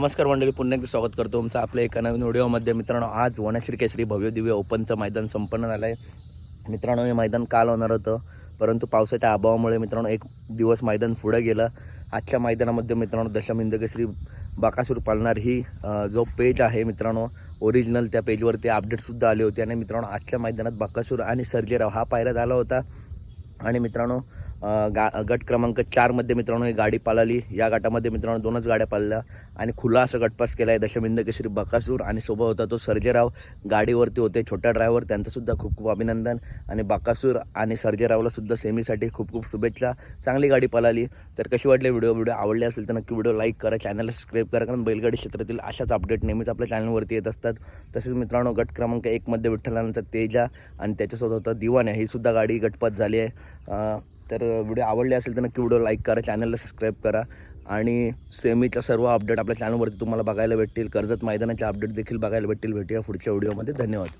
नमस्कार मंडळी पुन्हा एकदा स्वागत करतो तुमचं आपल्या एका नवीन व्हिडिओमध्ये. मित्रांनो आज वनश्री केसरी भव्य दिव्य ओपनचं मैदान संपन्न झालं आहे. मित्रांनो हे मैदान काल होणार होतं परंतु पावसाच्या अभावामुळे मित्रांनो एक दिवस मैदान पुढं गेलं. आजच्या मैदानामध्ये मित्रांनो दशमिंद केसरी बाकासूर पालणार ही जो पेज आहे मित्रांनो ओरिजिनल त्या पेजवरती अपडेटसुद्धा आले होते. आणि मित्रांनो आजच्या मैदानात बाकासूर आणि सर्जेराव हा पायरा झाला होता. आणि मित्रांनो गा गट क्रमांक चारमध्ये मित्रांनो ही गाडी पालाली या गटामध्ये मित्रांनो दोनच गाड्या पाळल्या आणि खुला असा गटपास केला आहे दशमिंद केसरी बकासूर आणि सोबत होता तो सर्जेराव. गाडीवरती होते छोट्या ड्रायव्हर त्यांचंसुद्धा खूप खूप अभिनंदन. आणि बाकासूर आणि सर्जेरावलासुद्धा सेमीसाठी खूप खूप शुभेच्छा. चांगली गाडी पळाली. तर कशी वाटली व्हिडिओ? व्हिडिओ आवडले असेल तर नक्की व्हिडिओ लाईक करा चॅनलला सबस्क्राईब करा कारण बैलगाडी क्षेत्रातील अशाच अपडेट नेहमीच आपल्या चॅनलवरती येत असतात. तसेच मित्रांनो गट क्रमांक एकमध्ये विठ्ठलांचा तेजा आणि त्याच्यासोबत होता दिवाने. ही सुद्धा गाडी गटपात झाली आहे. तर व्हिडिओ आवडले असेल तर नक्की व्हिडिओ लाईक करा चॅनलला सबस्क्राईब करा. आणि सेमीच्या सर्व अपडेट आपल्या चॅनलवरती तुम्हाला बघायला भेटतील. कर्जत मैदानाचे अपडेट देखील बघायला भेटतील. भेटूया पुढच्या व्हिडिओमध्ये. धन्यवाद.